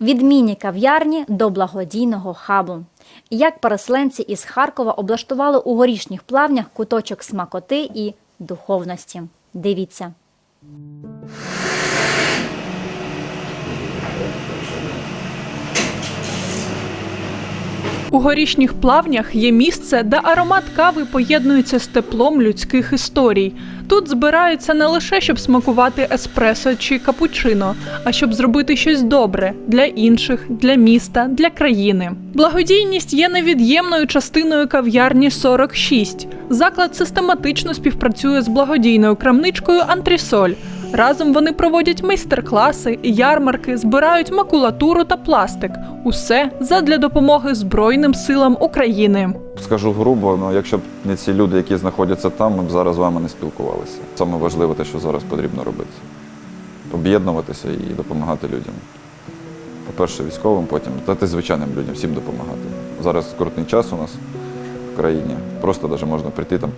Від міні-кав'ярні до благодійного хабу. Як переселенці із Харкова облаштували у горішніх плавнях куточок смакоти і духовності. Дивіться. У горішніх плавнях є місце, де аромат кави поєднується з теплом людських історій. Тут збираються не лише щоб смакувати еспресо чи капучино, а щоб зробити щось добре для інших, для міста, для країни. Благодійність є невід'ємною частиною кав'ярні 46. Заклад систематично співпрацює з благодійною крамничкою Антрісоль. Разом вони проводять майстер-класи, ярмарки, збирають макулатуру та пластик. Усе задля допомоги Збройним силам України. Скажу грубо, ну якщо б не ці люди, які знаходяться там, ми б зараз з вами не спілкувалися. Саме важливе те, що зараз потрібно робити. Об'єднуватися і допомагати людям. По-перше, військовим, потім та ти звичайним людям, всім допомагати. Зараз скрутний час у нас в країні. Просто навіть можна прийти там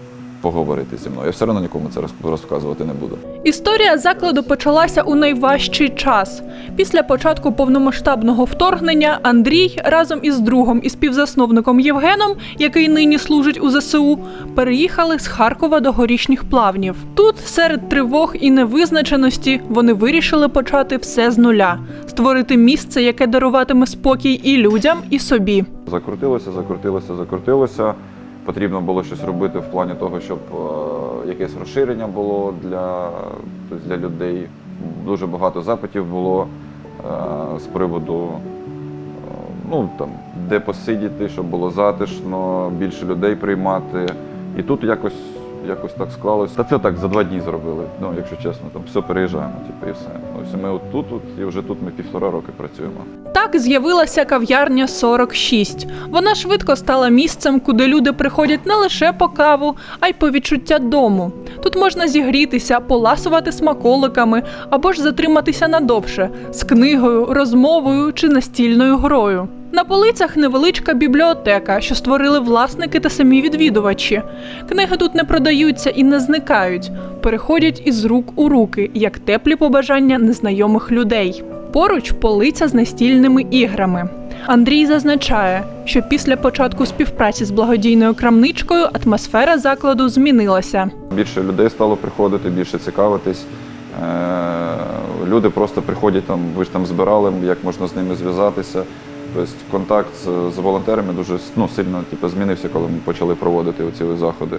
поговорити зі мною. Я все одно нікому це роз- розказувати не буду. Історія закладу почалася у найважчий час. Після початку повномасштабного вторгнення Андрій разом із другом і співзасновником Євгеном, який нині служить у ЗСУ, переїхали з Харкова до горішніх плавнів. Тут, серед тривог і невизначеності, вони вирішили почати все з нуля, створити місце, яке даруватиме спокій і людям, і собі. Закрутилося, закрутилося, закрутилося. Потрібно було щось робити в плані того, щоб е, якесь розширення було для, тобто для людей. Дуже багато запитів було е, з приводу е, ну, там, де посидіти, щоб було затишно, більше людей приймати. І тут якось, якось так склалося. Та це так за два дні зробили. Ну, якщо чесно, там все переїжджаємо, типу, і все. Ось ми от тут, от, і вже тут ми півтора роки працюємо. Так з'явилася кав'ярня 46. Вона швидко стала місцем, куди люди приходять не лише по каву, а й по відчуття дому. Тут можна зігрітися, поласувати смаколиками або ж затриматися надовше з книгою, розмовою чи настільною грою. На полицях невеличка бібліотека, що створили власники та самі відвідувачі. Книги тут не продаються і не зникають, переходять із рук у руки, як теплі побажання незнайомих людей. Поруч полиця з настільними іграми. Андрій зазначає, що після початку співпраці з благодійною крамничкою атмосфера закладу змінилася. Більше людей стало приходити, більше цікавитись. Е, Люди просто приходять там, ви ж там збирали, як можна з ними зв'язатися. Тобто контакт з, волонтерами дуже ну, сильно типу, змінився, коли ми почали проводити ці заходи.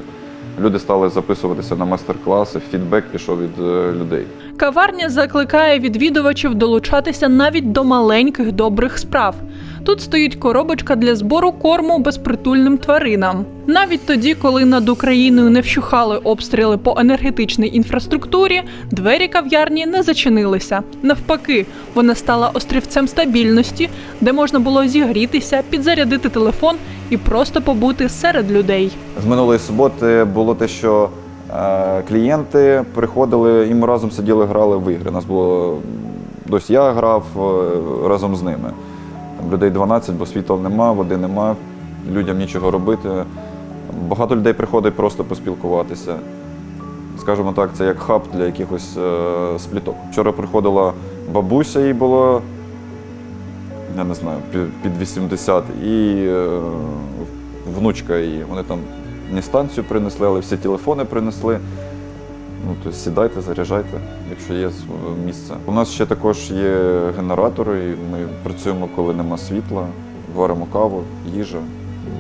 Люди стали записуватися на майстер-класи, фідбек пішов від е, людей. Каварня закликає відвідувачів долучатися навіть до маленьких добрих справ. Тут стоїть коробочка для збору корму безпритульним тваринам. Навіть тоді, коли над Україною не вщухали обстріли по енергетичній інфраструктурі, двері кав'ярні не зачинилися. Навпаки, вона стала острівцем стабільності, де можна було зігрітися, підзарядити телефон і просто побути серед людей. З минулої суботи було те, що е, клієнти приходили і ми разом сиділи, грали в ігри. Нас було дось я грав е, разом з ними. Людей 12, бо світла нема, води нема, людям нічого робити. Багато людей приходить просто поспілкуватися. Скажімо так, це як хаб для якихось е, спліток. Вчора приходила бабуся, їй було, я не знаю, під 80, і е, внучка її. Вони там не станцію принесли, але всі телефони принесли. Ну, тобто сідайте, заряджайте, якщо є місце. У нас ще також є генератори, і ми працюємо, коли нема світла, варимо каву, їжа,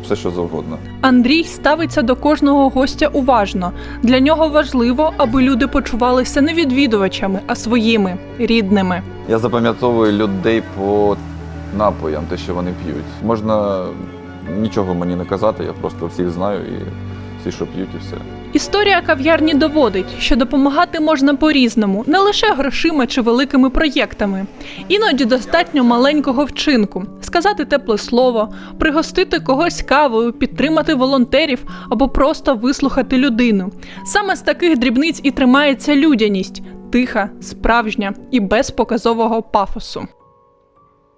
все що завгодно. Андрій ставиться до кожного гостя уважно. Для нього важливо, аби люди почувалися не відвідувачами, а своїми рідними. Я запам'ятовую людей по напоям, те, що вони п'ють. Можна нічого мені не казати, я просто всіх знаю і всі, що п'ють, і все. Історія кав'ярні доводить, що допомагати можна по-різному, не лише грошима чи великими проєктами. Іноді достатньо маленького вчинку, сказати тепле слово, пригостити когось кавою, підтримати волонтерів або просто вислухати людину. Саме з таких дрібниць і тримається людяність тиха, справжня і без показового пафосу.